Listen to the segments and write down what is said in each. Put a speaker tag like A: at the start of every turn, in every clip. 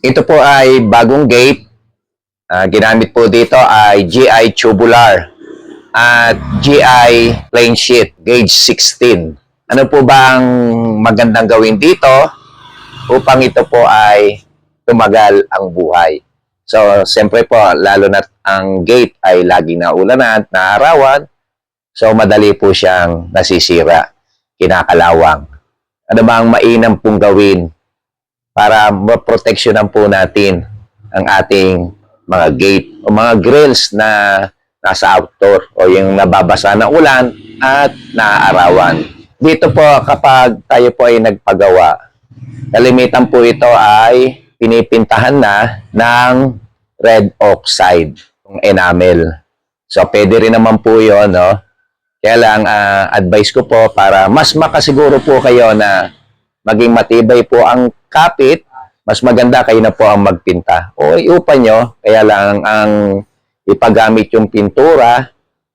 A: Ito po ay bagong gate. Ah, ginamit po dito ay GI tubular at GI plain sheet gauge 16. Ano po ba ang magandang gawin dito upang ito po ay tumagal ang buhay? So, siyempre po, lalo na ang gate ay laging naulanan naarawan, so madali po siyang nasisira, kinakalawang. Ano ba ang mainam pong gawin para maproteksyonan po natin ang ating mga gate o mga grills na nasa outdoor o yung nababasa ng ulan at naaarawan. Dito po kapag tayo po ay nagpagawa, kalimitan po ito ay pinipintahan na ng red oxide, yung enamel. So pwede rin naman po yun, no? Kaya lang, ah, advice ko po para mas makasiguro po kayo na maging matibay po ang kapit, mas maganda kayo na po ang magpinta. O iupa nyo, kaya lang ang ipagamit yung pintura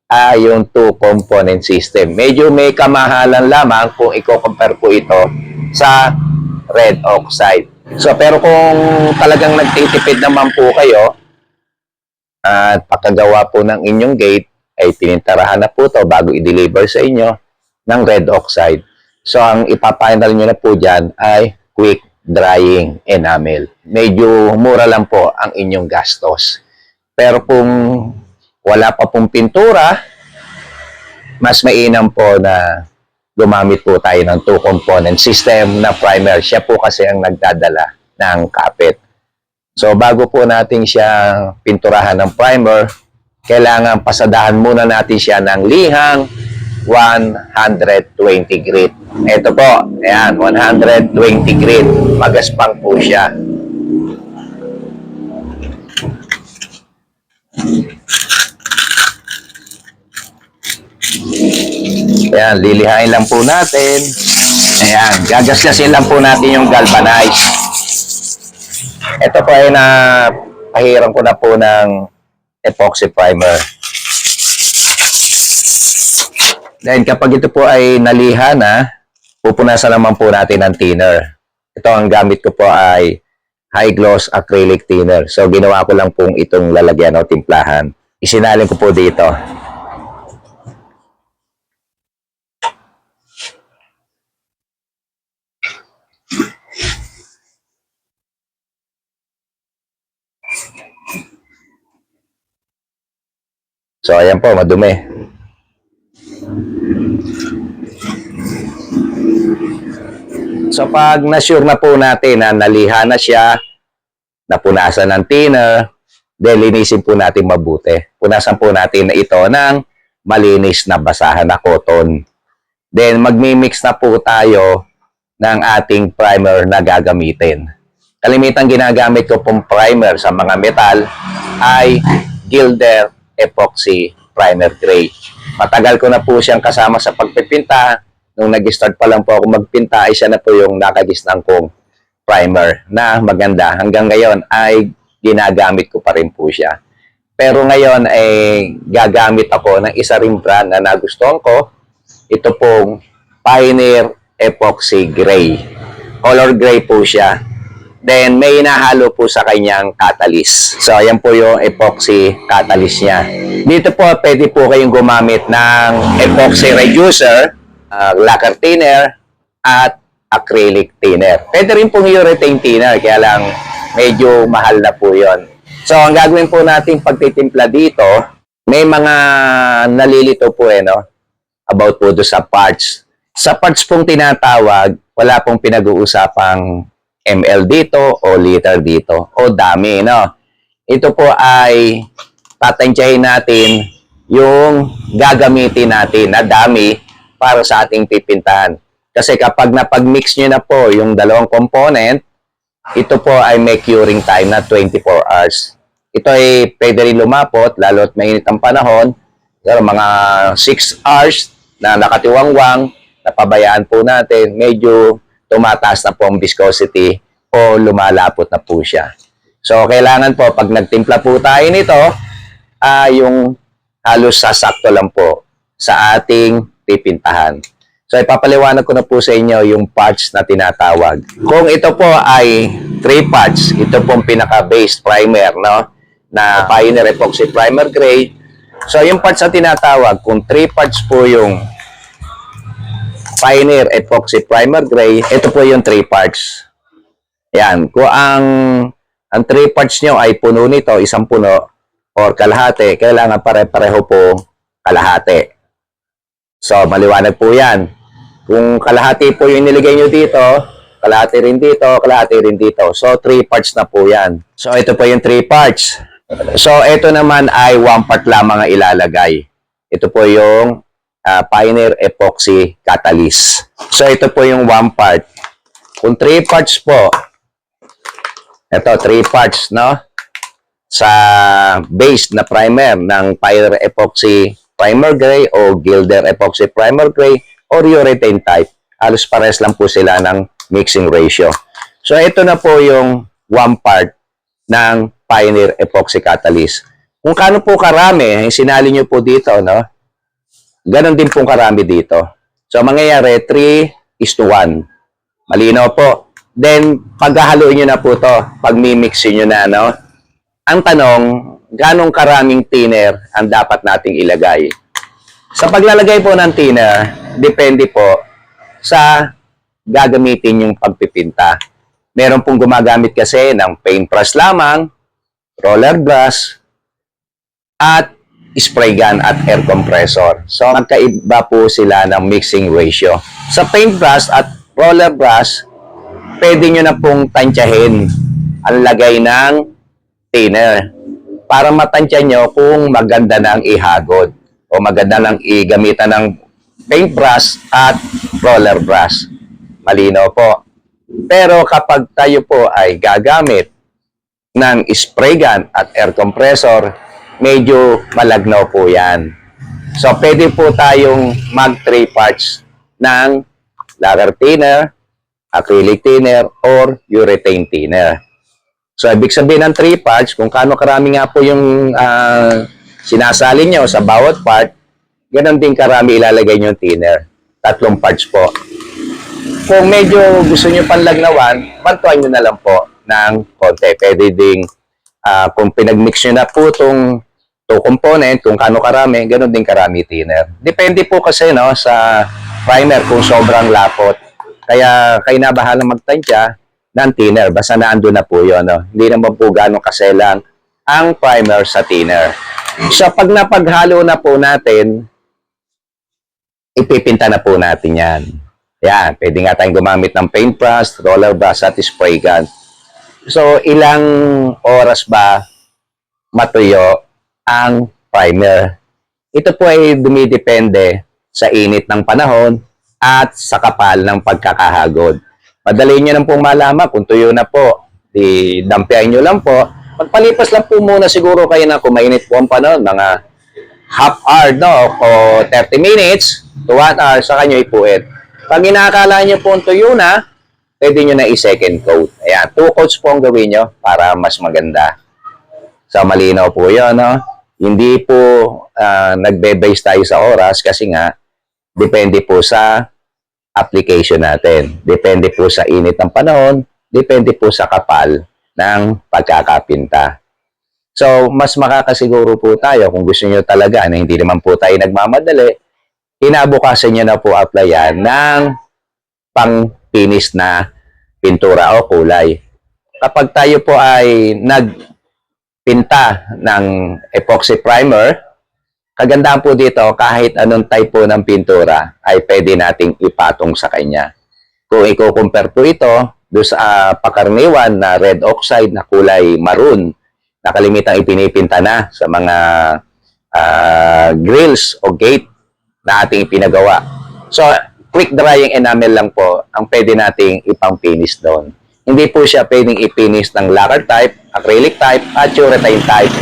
A: ay yung two-component system. Medyo may kamahalan lamang kung i-compare po ito sa red oxide. So, pero kung talagang nagtitipid naman po kayo at pakagawa po ng inyong gate, ay tinintarahan na po to bago i-deliver sa inyo ng red oxide. So, ang ipapainal nyo na po dyan ay quick drying enamel. Medyo mura lang po ang inyong gastos. Pero kung wala pa pong pintura, mas mainam po na gumamit po tayo ng two-component system na primer. Siya po kasi ang nagdadala ng kapit. So, bago po natin siya pinturahan ng primer, kailangan pasadahan muna natin siya ng lihang 120 grit. Ito po, ayan, 120 grit. Magaspang po siya. Ayan, lilihain lang po natin. Ayan, gagasgasin lang po natin yung galvanize. Ito po ay na pahiram ko na po ng epoxy primer. Then kapag ito po ay naliha na, pupunasan naman po natin ng thinner. Ito ang gamit ko po ay high gloss acrylic thinner. So ginawa ko lang pong itong lalagyan o timplahan. Isinalin ko po dito. So ayan po, madumi. So pag na-sure na po natin na naliha na siya, napunasan ng thinner, then linisin po natin mabuti. Punasan po natin na ito ng malinis na basahan na cotton. Then magmi-mix na po tayo ng ating primer na gagamitin. Kalimitan ginagamit ko pong primer sa mga metal ay Gilder Epoxy Primer Gray. Matagal ko na po siyang kasama sa pagpipinta. Nung nag-start pa lang po ako magpinta, ay siya na po yung nakagisnang kong primer na maganda. Hanggang ngayon ay ginagamit ko pa rin po siya. Pero ngayon ay gagamit ako ng isa ring brand na nagustuhan ko. Ito pong Pioneer Epoxy Gray. Color gray po siya. Then, may inahalo po sa kanyang catalyst. So, ayan po yung epoxy catalyst niya. Dito po, pwede po kayong gumamit ng epoxy reducer, uh, lacquer thinner, at acrylic thinner. Pwede rin pong urethane thinner, kaya lang medyo mahal na po yon. So, ang gagawin po natin pagtitimpla dito, may mga nalilito po eh, no? About po do sa parts. Sa parts pong tinatawag, wala pong pinag-uusapang ml dito o liter dito o dami, no? Ito po ay tatantyahin natin yung gagamitin natin na dami para sa ating pipintahan. Kasi kapag napag-mix nyo na po yung dalawang component, ito po ay may curing time na 24 hours. Ito ay pwede rin lumapot, lalo at mainit ang panahon. Pero mga 6 hours na nakatiwangwang, napabayaan po natin, medyo tumataas na po ang viscosity o lumalapot na po siya. So, kailangan po, pag nagtimpla po tayo nito, ah yung halos sasakto lang po sa ating pipintahan. So, ipapaliwanag ko na po sa inyo yung parts na tinatawag. Kung ito po ay three parts. Ito pong pinaka-base primer, no? Na Pioneer Epoxy Primer Gray. So, yung parts na tinatawag, kung three parts po yung Pioneer Epoxy Primer Gray, ito po yung three parts. Yan. Kung ang ang three parts nyo ay puno nito, isang puno, or kalahati, kailangan pare-pareho po kalahati. So, maliwanag po yan. Kung kalahati po yung nilagay nyo dito, kalahati rin dito, kalahati rin dito. So, three parts na po yan. So, ito po yung three parts. So, ito naman ay one part lamang ang ilalagay. Ito po yung ah, Pioneer Epoxy Catalyst. So, ito po yung one part. Kung three parts po, ito, three parts, no? Sa base na primer ng Pioneer Epoxy Primer Gray o Gilder Epoxy Primer Gray or urethane type. Halos pares lang po sila ng mixing ratio. So, ito na po yung one part ng Pioneer Epoxy Catalyst. Kung kano po karami, yung sinali nyo po dito, no? Ganon din pong karami dito. So, mangyayari, 3 is to 1. Malinaw po. Then, paghahaluin nyo na po to, pag mimixin nyo na, no? Ang tanong, ganong karaming thinner ang dapat nating ilagay? Sa paglalagay po ng thinner, depende po sa gagamitin yung pagpipinta. Meron pong gumagamit kasi ng paintbrush lamang, roller brush, at spray gun at air compressor. So, magkaiba po sila ng mixing ratio. Sa paintbrush at roller brush, pwede nyo na pong tansyahin ang lagay ng thinner para matansya nyo kung maganda ng ihagod o maganda ng igamitan ng paintbrush at roller brush. Malinaw po. Pero kapag tayo po ay gagamit ng spray gun at air compressor, medyo malagnaw po yan. So, pwede po tayong mag three parts ng lacquer thinner, acrylic thinner, or urethane thinner. So, ibig sabihin ng three parts, kung kano karami nga po yung ah, sinasali nyo sa bawat part, ganun din karami ilalagay nyo yung thinner. Tatlong parts po. Kung medyo gusto nyo panlagnawan, pantuan nyo na lang po ng konti. Pwede ding, ah, kung pinagmix nyo na po itong two component, kung kano karami, ganun din karami thinner. Depende po kasi no, sa primer kung sobrang lapot. Kaya kayo na bahala magtansya ng thinner. Basta naandun na po yun. No? Hindi naman po ganong kaselang ang primer sa thinner. So pag napaghalo na po natin, ipipinta na po natin yan. Yan, pwede nga tayong gumamit ng paintbrush, roller brush at spray gun. So ilang oras ba matuyo ang primer? Ito po ay dumidepende sa init ng panahon at sa kapal ng pagkakahagod. Madali nyo lang pong malaman kung tuyo na po. Di dampiahin nyo lang po. Magpalipas lang po muna siguro kayo na kung mainit po ang panahon, mga half hour no, o 30 minutes to 1 hour, sa kanyo ipuit. Pag inakala nyo po tuyo na, pwede nyo na i-second coat. Ayan, two coats po ang gawin nyo para mas maganda. So, malinaw po yun, no? Hindi po ah, nagbe-base tayo sa oras kasi nga, depende po sa application natin. Depende po sa init ng panahon, depende po sa kapal ng pagkakapinta. So, mas makakasiguro po tayo kung gusto nyo talaga na hindi naman po tayo nagmamadali, inabukasan nyo na po applyan ng pang-finish na pintura o kulay. Kapag tayo po ay nagpinta ng epoxy primer, kagandahan po dito, kahit anong type po ng pintura, ay pwede nating ipatong sa kanya. Kung i-compare po ito, do sa ah, pakaraniwan na red oxide na kulay maroon, na kalimitang ipinipinta na sa mga ah, grills o gate na ating ipinagawa. So, quick drying enamel lang po ang pwede nating ipang-finish doon. Hindi po siya pwedeng i-finish ng lacquer type, acrylic type, at urethane type.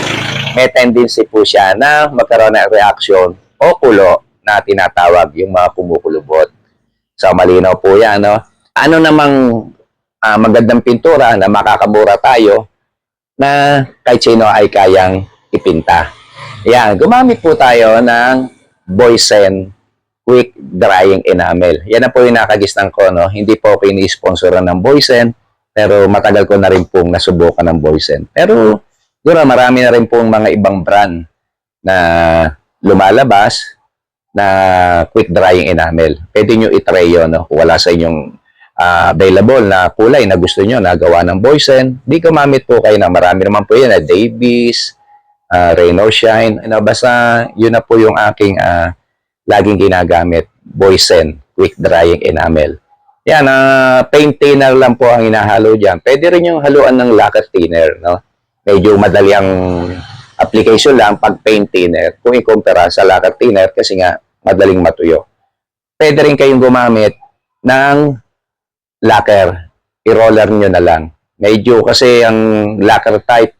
A: May tendency po siya na magkaroon ng reaction o kulo na tinatawag yung mga kumukulubot. So, malinaw po yan, no? Ano namang ah, magandang pintura na makakamura tayo na kahit sino ay kayang ipinta. Yan, gumamit po tayo ng Boysen Quick Drying Enamel. Yan na po yung nakagisnan ko, no? Hindi po ako ini-sponsoran ng Boysen. Pero matagal ko na rin pong nasubukan ng Boysen. Pero siguro marami na rin pong mga ibang brand na lumalabas na quick drying enamel. Pwede nyo itry yun. No? Kung wala sa inyong ah, available na kulay na gusto nyo na gawa ng Boysen, di gumamit po kayo na marami naman po yan na Davies, uh, Rain or Shine. Ano, basta yun na po yung aking ah, laging ginagamit. Boysen quick drying enamel. Yan, ah, paint thinner lang po ang hinahalo dyan. Pwede rin yung haluan ng lacquer thinner, no? Medyo madali ang application lang pag paint thinner kung ikumpara sa lacquer thinner kasi nga madaling matuyo. Pwede rin kayong gumamit ng lacquer. I-roller nyo na lang. Medyo kasi ang lacquer type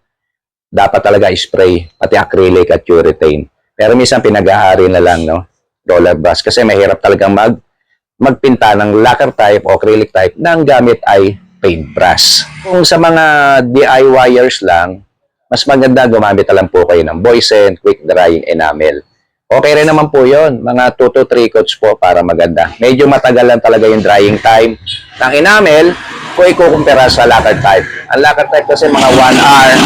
A: dapat talaga spray, pati acrylic at urethane. Pero minsan pinag-ahari na lang, no? Roller brush. Kasi mahirap talagang mag magpinta ng lacquer type o acrylic type na ang gamit ay paintbrush. Kung sa mga DIYers lang, mas maganda gumamit na lang po kayo ng Boysen Quick Drying Enamel. Okay rin naman po yon mga 2 to 3 coats po para maganda. Medyo matagal lang talaga yung drying time ng enamel kung ikukumpara sa lacquer type. Ang lacquer type kasi mga 1 hour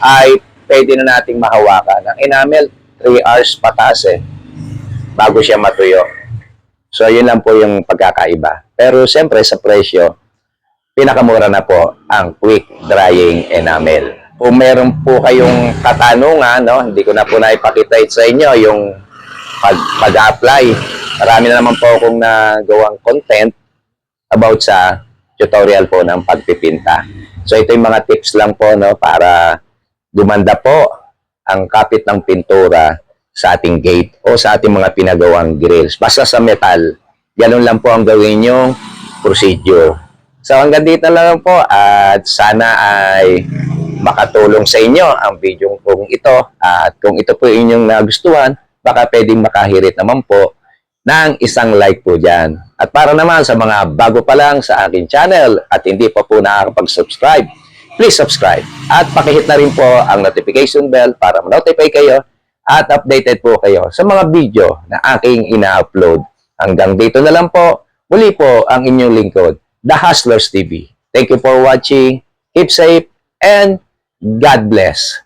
A: ay pwede na nating mahawakan. Ang enamel, 3 hours pataas eh, bago siya matuyo. So, yun lang po yung pagkakaiba. Pero, siyempre, sa presyo, pinakamura na po ang quick drying enamel. Kung meron po kayong katanungan, no, hindi ko na po naipakita it sa inyo yung pag, pag-apply. Marami na naman po akong nagawang content about sa tutorial po ng pagpipinta. So, ito yung mga tips lang po, no, para gumanda po ang kapit ng pintura sa ating gate o sa ating mga pinagawang grills. Basta sa metal, ganun lang po ang gawin yung procedure. So hanggang dito lang po at sana ay makatulong sa inyo ang video kong ito at kung ito po inyong nagustuhan, baka pwedeng makahirit naman po ng isang like po dyan. At para naman sa mga bago pa lang sa aking channel at hindi pa po nakakapag-subscribe, please subscribe at pakihit na rin po ang notification bell para ma-notify kayo at updated po kayo sa mga video na aking ina-upload. Hanggang dito na lang po, muli po ang inyong lingkod, The Hustlers TV. Thank you for watching, keep safe, and God bless.